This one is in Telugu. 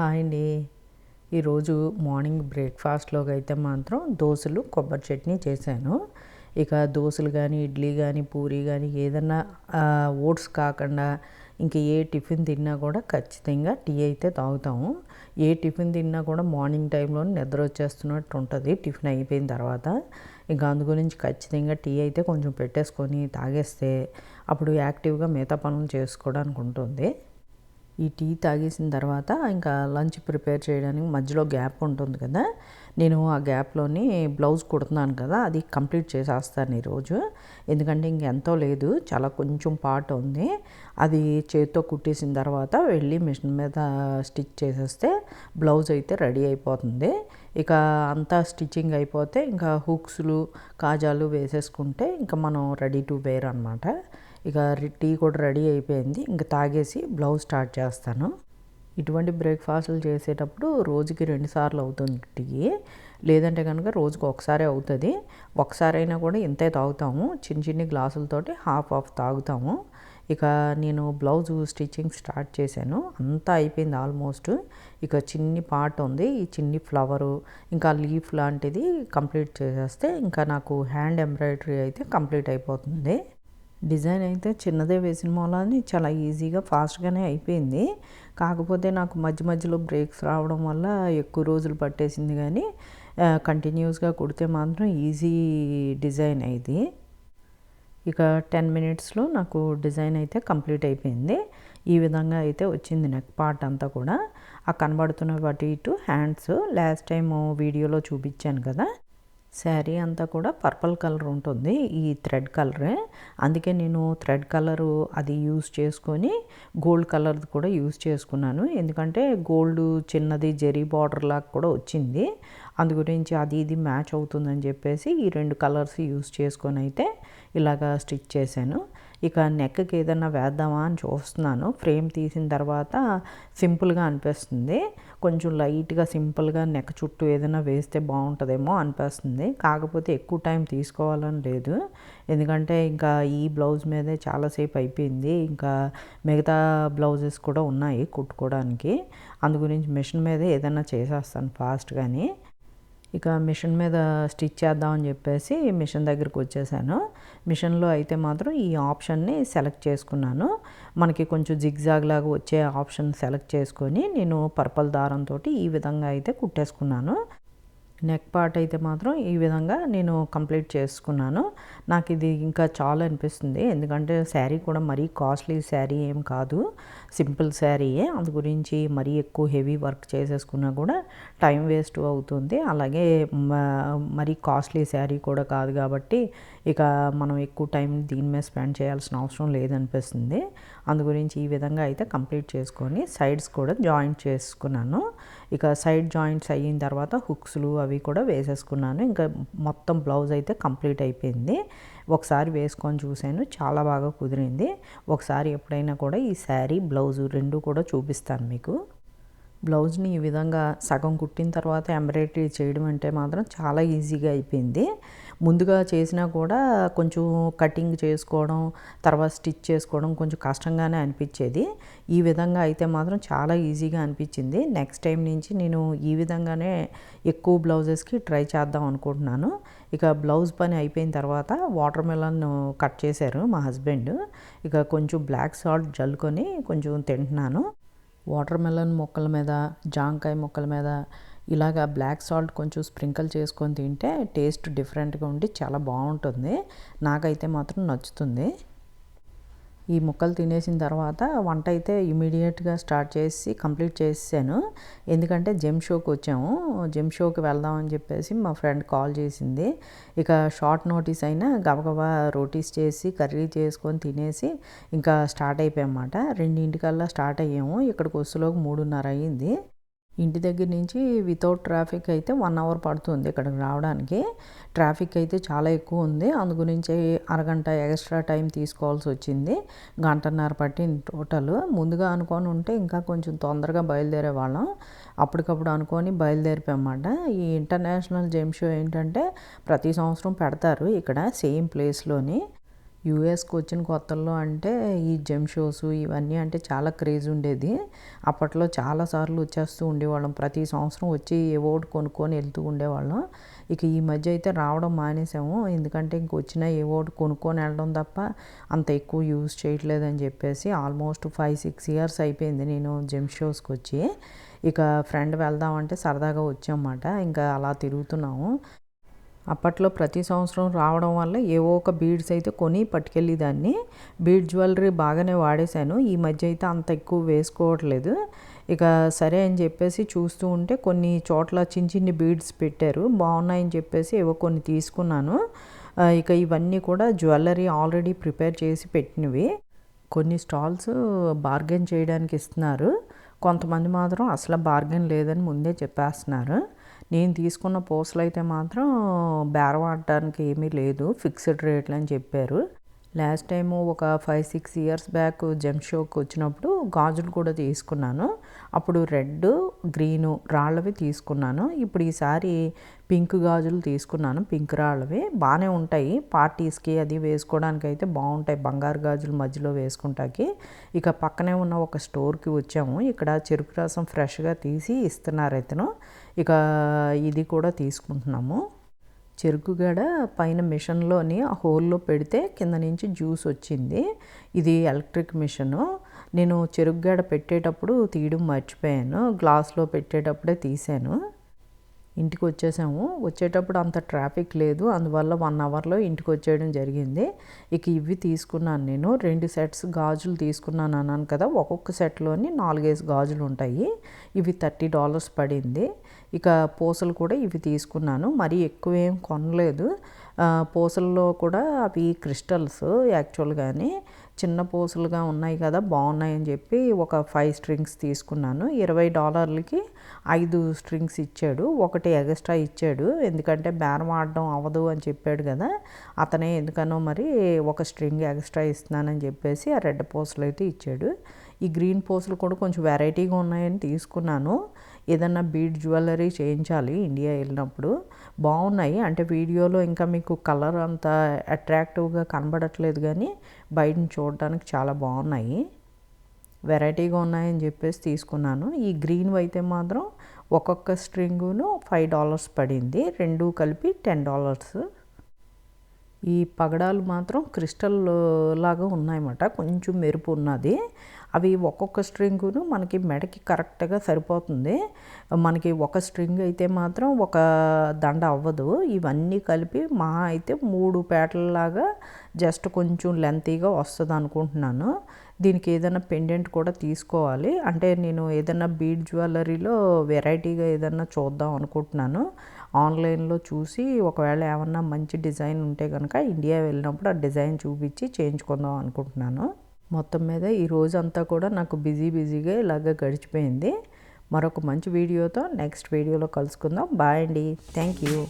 హాయ్ అండి. ఈరోజు మార్నింగ్ బ్రేక్ఫాస్ట్లోకి అయితే మాత్రం దోశలు కొబ్బరి చట్నీ చేశాను. ఇక దోశలు కానీ ఇడ్లీ కానీ పూరి కానీ ఏదన్నా ఓట్స్ కాకుండా ఇంక ఏ టిఫిన్ తిన్నా కూడా ఖచ్చితంగా టీ అయితే తాగుతాము. ఏ టిఫిన్ తిన్నా కూడా మార్నింగ్ టైంలో నిద్ర వచ్చేస్తున్నట్టు ఉంటుంది. టిఫిన్ అయిపోయిన తర్వాత ఇంకా అందు గురించి ఖచ్చితంగా టీ అయితే కొంచెం పెట్టేసుకొని తాగేస్తే అప్పుడు యాక్టివ్గా మిగతా పనులు చేసుకోవడానికి ఉంటుంది. ఈ టీ తాగేసిన తర్వాత ఇంకా లంచ్ ప్రిపేర్ చేయడానికి మధ్యలో గ్యాప్ ఉంటుంది కదా. నేను ఆ గ్యాప్లోని బ్లౌజ్ కుడుతున్నాను కదా అది కంప్లీట్ చేసేస్తాను ఈరోజు. ఎందుకంటే ఇంకెంతో లేదు చాలా కొంచెం పార్ట్ ఉంది. అది చేతితో కుట్టేసిన తర్వాత వెళ్ళి మిషన్ మీద స్టిచ్ చేసేస్తే బ్లౌజ్ అయితే రెడీ అయిపోతుంది. ఇక అంతా స్టిచ్చింగ్ అయిపోతే ఇంకా హుక్స్లు కాజాలు వేసేసుకుంటే ఇంకా మనం రెడీ టు వేర్ అనమాట ఇక టీ కూడా రెడీ అయిపోయింది. ఇంకా తాగేసి బ్లౌజ్ స్టార్ట్ చేస్తాను. ఇటువంటి బ్రేక్ఫాస్ట్లు చేసేటప్పుడు రోజుకి రెండుసార్లు అవుతుంది టీ. లేదంటే కనుక రోజుకి ఒకసారి అవుతుంది. ఒకసారి అయినా కూడా ఇంతే తాగుతాము. చిన్న చిన్ని గ్లాసులతోటి హాఫ్ హాఫ్ తాగుతాము. ఇక నేను బ్లౌజ్ స్టిచ్చింగ్ స్టార్ట్ చేశాను. అంతా అయిపోయింది ఆల్మోస్ట్. ఇక చిన్ని పార్ట్ ఉంది. ఈ చిన్ని ఫ్లవరు ఇంకా లీఫ్ లాంటిది కంప్లీట్ చేసేస్తే ఇంకా నాకు హ్యాండ్ ఎంబ్రాయిడరీ అయితే కంప్లీట్ అయిపోతుంది. డిజైన్ అయితే చిన్నదే వేసిన మూలాన్ని చాలా ఈజీగా ఫాస్ట్గానే అయిపోయింది. కాకపోతే నాకు మధ్య మధ్యలో బ్రేక్స్ రావడం వల్ల ఎక్కువ రోజులు పట్టేసింది కానీ కంటిన్యూస్గా కుడితే మాత్రం ఈజీ డిజైన్ అయింది ఇక టెన్ మినిట్స్లో నాకు డిజైన్ అయితే కంప్లీట్ అయిపోయింది. ఈ విధంగా అయితే వచ్చింది నెక్ పార్ట్ అంతా కూడా. ఆ కనబడుతున్న వాటి ఇటు హ్యాండ్స్ లాస్ట్ టైం వీడియోలో చూపించాను కదా. శారీ అంతా కూడా పర్పుల్ కలర్ ఉంటుంది. ఈ థ్రెడ్ కలరే. అందుకే నేను థ్రెడ్ కలరు అది యూస్ చేసుకొని గోల్డ్ కలర్ది కూడా యూస్ చేసుకున్నాను. ఎందుకంటే గోల్డ్ చిన్నది జెరీ బార్డర్ లాగా కూడా వచ్చింది. అందు గురించి అది ఇది మ్యాచ్ అవుతుందని చెప్పేసి ఈ రెండు కలర్స్ యూస్ చేసుకొని అయితే ఇలాగా స్టిచ్ చేశాను. ఇక నెక్కి ఏదైనా వేద్దామా అని చూస్తున్నాను. ఫ్రేమ్ తీసిన తర్వాత సింపుల్గా అనిపిస్తుంది. కొంచెం లైట్గా సింపుల్గా నెక్ చుట్టూ ఏదైనా వేస్తే బాగుంటుందేమో అనిపిస్తుంది. కాకపోతే ఎక్కువ టైం తీసుకోవాలని లేదు. ఎందుకంటే ఇంకా ఈ బ్లౌజ్ మీదే చాలాసేపు అయిపోయింది. ఇంకా మిగతా బ్లౌజెస్ కూడా ఉన్నాయి కుట్టుకోవడానికి. అందు గురించి మిషన్ మీదే ఏదైనా చేసేస్తాను ఫాస్ట్గాని. ఇక మిషన్ మీద స్టిచ్ చేద్దామని చెప్పేసి మిషన్ దగ్గరికి వచ్చేసాను. మిషన్లో అయితే మాత్రం ఈ ఆప్షన్ని సెలెక్ట్ చేసుకున్నాను. మనకి కొంచెం జిగ్జాగ్ లాగా వచ్చే ఆప్షన్ సెలెక్ట్ చేసుకొని నేను పర్పల్ దారంతో ఈ విధంగా అయితే కుట్టేసుకున్నాను. నెక్ పార్ట్ అయితే మాత్రం ఈ విధంగా నేను కంప్లీట్ చేసుకున్నాను. నాకు ఇది ఇంకా చాలా అనిపిస్తుంది. ఎందుకంటే శారీ కూడా మరీ కాస్ట్లీ శారీ ఏం కాదు. సింపుల్ శారీయే. అందు గురించి మరీ ఎక్కువ హెవీ వర్క్ చేసేసుకున్నా కూడా టైం వేస్ట్ అవుతుంది. అలాగే మరీ కాస్ట్లీ శారీ కూడా కాదు కాబట్టి ఇక మనం ఎక్కువ టైం దీని మీద స్పెండ్ చేయాల్సిన అవసరం లేదనిపిస్తుంది. అందు గురించి ఈ విధంగా అయితే కంప్లీట్ చేసుకొని సైడ్స్ కూడా జాయింట్ చేసుకున్నాను. ఇక సైడ్ జాయింట్స్ అయిన తర్వాత హుక్స్లు అవి కూడా వేసేసుకున్నాను. ఇంకా మొత్తం బ్లౌజ్ అయితే కంప్లీట్ అయిపోయింది. ఒకసారి వేసుకొని చూశాను చాలా బాగా కుదిరింది. ఒకసారి ఎప్పుడైనా కూడా ఈ శారీ బ్లౌజు రెండు కూడా చూపిస్తాను మీకు. బ్లౌజ్ని ఈ విధంగా సగం కుట్టిన తర్వాత ఎంబ్రాయిడరీ చేయడం అంటే మాత్రం చాలా ఈజీగా అయిపోయింది. ముందుగా చేసినా కూడా కొంచెం కటింగ్ చేసుకోవడం తర్వాత స్టిచ్ చేసుకోవడం కొంచెం కష్టంగానే అనిపించేది. ఈ విధంగా అయితే మాత్రం చాలా ఈజీగా అనిపించింది. నెక్స్ట్ టైం నుంచి నేను ఈ విధంగానే ఎక్కువ బ్లౌజెస్కి ట్రై చేద్దాం అనుకుంటున్నాను. ఇక బ్లౌజ్ పని అయిపోయిన తర్వాత వాటర్ మెలన్ కట్ చేశారు మా హస్బెండ్. ఇక కొంచెం బ్లాక్ సాల్ట్ జల్లుకొని కొంచెం తింటున్నాను. వాటర్ మెలన్ మొక్కల మీద జాంకాయ మొక్కల మీద ఇలాగ బ్లాక్ సాల్ట్ కొంచెం స్ప్రింకిల్ చేసుకొని తింటే టేస్ట్ డిఫరెంట్గా ఉండి చాలా బాగుంటుంది. నాకైతే మాత్రం నచ్చుతుంది. ఈ ముక్కలు తినేసిన తర్వాత వంట అయితే ఇమీడియట్గా స్టార్ట్ చేసి కంప్లీట్ చేసాను ఎందుకంటే జిమ్ షోకి వచ్చాము. జిమ్ షోకి వెళ్దామని చెప్పేసి మా ఫ్రెండ్ కాల్ చేసింది. ఇక షార్ట్ నోటీస్ అయినా గబగబా రోటీస్ చేసి కర్రీ చేసుకొని తినేసి ఇంకా స్టార్ట్ అయిపోయామన్నమాట రెండింటికల్లా స్టార్ట్ అయ్యాము. ఇక్కడికి వస్తులోకి మూడున్నర అయ్యింది ఇంటి దగ్గర నుంచి వితౌట్ ట్రాఫిక్ అయితే వన్ అవర్ పడుతుంది ఇక్కడికి రావడానికి. ట్రాఫిక్ అయితే చాలా ఎక్కువ ఉంది. అందు గురించి అరగంట ఎక్స్ట్రా టైం తీసుకోవాల్సి వచ్చింది. గంటన్నర పట్టింది టోటల్ ముందుగా అనుకొని ఉంటే ఇంకా కొంచెం తొందరగా బయలుదేరే వాళ్ళం. అప్పటికప్పుడు అనుకొని బయలుదేరిపోయామన్నమాట. ఈ ఇంటర్నేషనల్ జెమ్ షో ఏంటంటే ప్రతి సంవత్సరం పెడతారు ఇక్కడ సేమ్ ప్లేస్లోని యూఎస్కి వచ్చిన కొత్తల్లో అంటే ఈ జెమ్ షోస్ ఇవన్నీ అంటే చాలా క్రేజ్ ఉండేది. అప్పట్లో చాలాసార్లు వచ్చేస్తూ ఉండేవాళ్ళం. ప్రతి సంవత్సరం వచ్చి ఏవో కొనుక్కొని వెళ్తూ ఉండేవాళ్ళం. ఇక ఈ మధ్య అయితే రావడం మానేసాము. ఎందుకంటే ఇంక వచ్చిన ఏవో కొనుక్కొని వెళ్ళడం తప్ప అంత ఎక్కువ యూజ్ చేయట్లేదని చెప్పేసి ఆల్మోస్ట్ ఫైవ్ సిక్స్ ఇయర్స్ అయిపోయింది నేను జెమ్ షోస్కి వచ్చి ఇక ఫ్రెండ్ వెళ్దామంటే సరదాగా వచ్చామన్నమాట. ఇంకా అలా తిరుగుతున్నాము. అప్పట్లో ప్రతి సంవత్సరం రావడం వల్ల ఏవో ఒక బీడ్స్ అయితే కొని పట్టుకెళ్ళేదాన్ని. బీడ్ జ్యువెలరీ బాగానే వాడేశాను. ఈ మధ్య అయితే అంత ఎక్కువ వేసుకోవట్లేదు. ఇక సరే అని చెప్పేసి చూస్తూ ఉంటే కొన్ని చోట్ల చిన్న చిన్ని బీడ్స్ పెట్టారు. బాగున్నాయని చెప్పేసి ఏవో కొన్ని తీసుకున్నాను. ఇక ఇవన్నీ కూడా జ్యువెలరీ ఆల్రెడీ ప్రిపేర్ చేసి పెట్టినవి. కొన్ని స్టాల్స్ బార్గెన్ చేయడానికి ఇస్తున్నారు. కొంతమంది మాత్రం అసలు బార్గెన్ లేదని ముందే చెప్పేస్తున్నారు. నేను తీసుకున్న పూసలు అయితే మాత్రం బేరం ఆడటానికి ఏమీ లేదు ఫిక్స్డ్ రేట్లు అని చెప్పారు. లాస్ట్ టైము ఒక five six years back gem షోకి వచ్చినప్పుడు గాజులు కూడా తీసుకున్నాను. అప్పుడు రెడ్ గ్రీను రాళ్ళవి తీసుకున్నాను. ఇప్పుడు ఈసారి పింక్ గాజులు తీసుకున్నాను. పింక్ రాళ్ళవి బాగానే ఉంటాయి. పార్టీస్కి అది వేసుకోవడానికి అయితే బాగుంటాయి. బంగారు గాజులు మధ్యలో వేసుకుంటాకి. ఇక పక్కనే ఉన్న ఒక స్టోర్కి వచ్చాము. ఇక్కడ చెరుకు రసం ఫ్రెష్గా తీసి ఇస్తున్నారు ఇతను. ఇక ఇది కూడా తీసుకుంటున్నాము. చెరుకుగడ పైన మిషన్లోని ఆ హోల్లో పెడితే కింద నుంచి జ్యూస్ వచ్చింది. ఇది ఎలక్ట్రిక్ మిషను. నేను చెరుకుగడ పెట్టేటప్పుడు తీయడం మర్చిపోయాను. గ్లాస్లో పెట్టేటప్పుడే తీసాను ఇంటికి వచ్చేసాము. వచ్చేటప్పుడు అంత ట్రాఫిక్ లేదు. అందువల్ల వన్ అవర్లో ఇంటికి వచ్చేయడం జరిగింది. ఇక ఇవి తీసుకున్నాను నేను. రెండు సెట్స్ గాజులు తీసుకున్నాను అన్నాను కదా ఒక్కొక్క సెట్లోని నాలుగైదు గాజులు ఉంటాయి. ఇవి థర్టీ డాలర్స్ పడింది. ఇక పూసలు కూడా ఇవి తీసుకున్నాను. మరీ ఎక్కువ ఏం కొనలేదు పూసల్లో కూడా అవి క్రిస్టల్స్ యాక్చువల్గాని చిన్న పూసలుగా ఉన్నాయి కదా బాగున్నాయని చెప్పి ఒక ఫైవ్ స్ట్రింగ్స్ తీసుకున్నాను. ఇరవై డాలర్లకి ఐదు స్ట్రింగ్స్ ఇచ్చాడు. ఒకటి ఎగస్ట్రా ఇచ్చాడు. ఎందుకంటే బేరం ఆడడం అవ్వదు అని చెప్పాడు కదా. అతనే ఎందుకనో మరి ఒక స్ట్రింగ్ ఎగస్ట్రా ఇస్తున్నానని చెప్పేసి ఆ రెడ్ పూసలు అయితే ఇచ్చాడు. ఈ గ్రీన్ పోస్లు కూడా కొంచెం వెరైటీగా ఉన్నాయని తీసుకున్నాను. ఏదన్నా బీడ్ జ్యువెలరీ చేయించాలి ఇండియా వెళ్ళినప్పుడు. బాగున్నాయి. అంటే వీడియోలో ఇంకా మీకు కలర్ అంత అట్రాక్టివ్గా కనబడట్లేదు కానీ బయట చూడడానికి చాలా బాగున్నాయి. వెరైటీగా ఉన్నాయని చెప్పేసి తీసుకున్నాను. ఈ గ్రీన్ అయితే మాత్రం ఒక్కొక్క స్ట్రింగును ఫైవ్ డాలర్స్ పడింది. రెండు కలిపి టెన్ డాలర్స్. ఈ పగడాలు మాత్రం క్రిస్టల్ లాగా ఉన్నాయన్నమాట. కొంచెం మెరుపు ఉన్నది. అవి ఒక్కొక్క స్ట్రింగును మనకి మెడకి కరెక్ట్గా సరిపోతుంది. మనకి ఒక స్ట్రింగ్ అయితే మాత్రం ఒక దండ అవ్వదు. ఇవన్నీ కలిపి మా అయితే మూడు పేటలలాగా జస్ట్ కొంచెం లెంతీగా వస్తుంది అనుకుంటున్నాను. దీనికి ఏదైనా పెండెంట్ కూడా తీసుకోవాలి. అంటే నేను ఏదైనా బీడ్ జ్యువెలరీలో వెరైటీగా ఏదైనా చూద్దాం అనుకుంటున్నాను. ఆన్లైన్లో చూసి ఒకవేళ ఏమన్నా మంచి డిజైన్ ఉంటే కనుక ఇండియా వెళ్ళినప్పుడు ఆ డిజైన్ చూపించి చేయించుకుందాం అనుకుంటున్నాను. మొత్తం మీద ఈ రోజంతా కూడా నాకు బిజీ బిజీగా ఇలాగ గడిచిపోయింది. మరొక మంచి వీడియోతో నెక్స్ట్ వీడియోలో కలుసుకుందాం. బాయ్ అండి. Thank you.